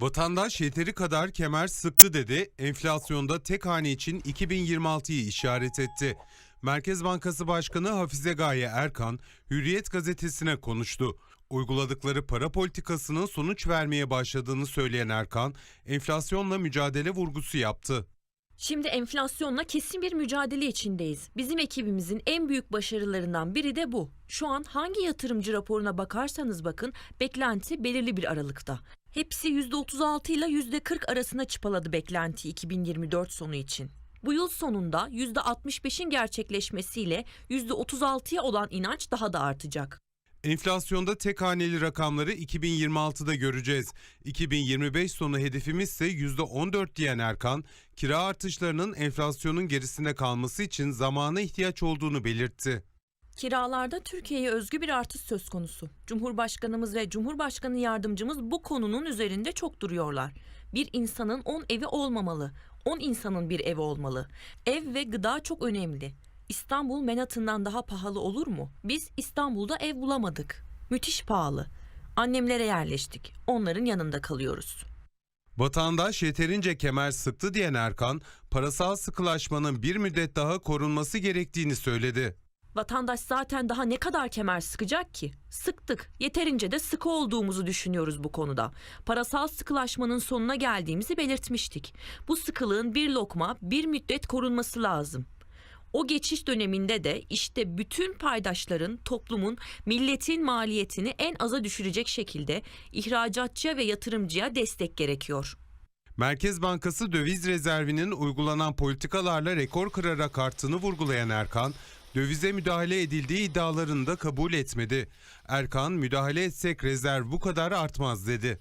Vatandaş yeteri kadar kemer sıktı dedi. Enflasyonda tek hane için 2026'yı işaret etti. Merkez Bankası Başkanı Hafize Gaye Erkan, Hürriyet gazetesine konuştu. Uyguladıkları para politikasının sonuç vermeye başladığını söyleyen Erkan, enflasyonla mücadele vurgusu yaptı. Şimdi enflasyonla kesin bir mücadele içindeyiz. Bizim ekibimizin en büyük başarılarından biri de bu. Şu an hangi yatırımcı raporuna bakarsanız bakın beklenti belirli bir aralıkta. Hepsi %36 ile %40 arasına çıpaladı beklenti 2024 sonu için. Bu yıl sonunda %65'in gerçekleşmesiyle %36'ya olan inanç daha da artacak. Enflasyonda tek haneli rakamları 2026'da göreceğiz. 2025 sonu hedefimiz ise %14 diyen Erkan, kira artışlarının enflasyonun gerisinde kalması için zamana ihtiyaç olduğunu belirtti. Kiralarda Türkiye'ye özgü bir artış söz konusu. Cumhurbaşkanımız ve Cumhurbaşkanı yardımcımız bu konunun üzerinde çok duruyorlar. Bir insanın 10 evi olmamalı. 10 insanın bir evi olmalı. Ev ve gıda çok önemli. İstanbul Manhattan'dan daha pahalı olur mu? Biz İstanbul'da ev bulamadık. Müthiş pahalı. Annemlere yerleştik. Onların yanında kalıyoruz. Vatandaş yeterince kemer sıktı diyen Erkan, parasal sıkılaşmanın bir müddet daha korunması gerektiğini söyledi. Vatandaş zaten daha ne kadar kemer sıkacak ki? Sıktık. Yeterince de sıkı olduğumuzu düşünüyoruz bu konuda. Parasal sıkılaşmanın sonuna geldiğimizi belirtmiştik. Bu sıkılığın bir lokma, bir müddet korunması lazım. O geçiş döneminde de işte bütün paydaşların, toplumun, milletin maliyetini en aza düşürecek şekilde ihracatçıya ve yatırımcıya destek gerekiyor. Merkez Bankası döviz rezervinin uygulanan politikalarla rekor kırarak arttığını vurgulayan Erkan, dövize müdahale edildiği iddialarını da kabul etmedi. Erkan, müdahale etsek rezerv bu kadar artmaz dedi.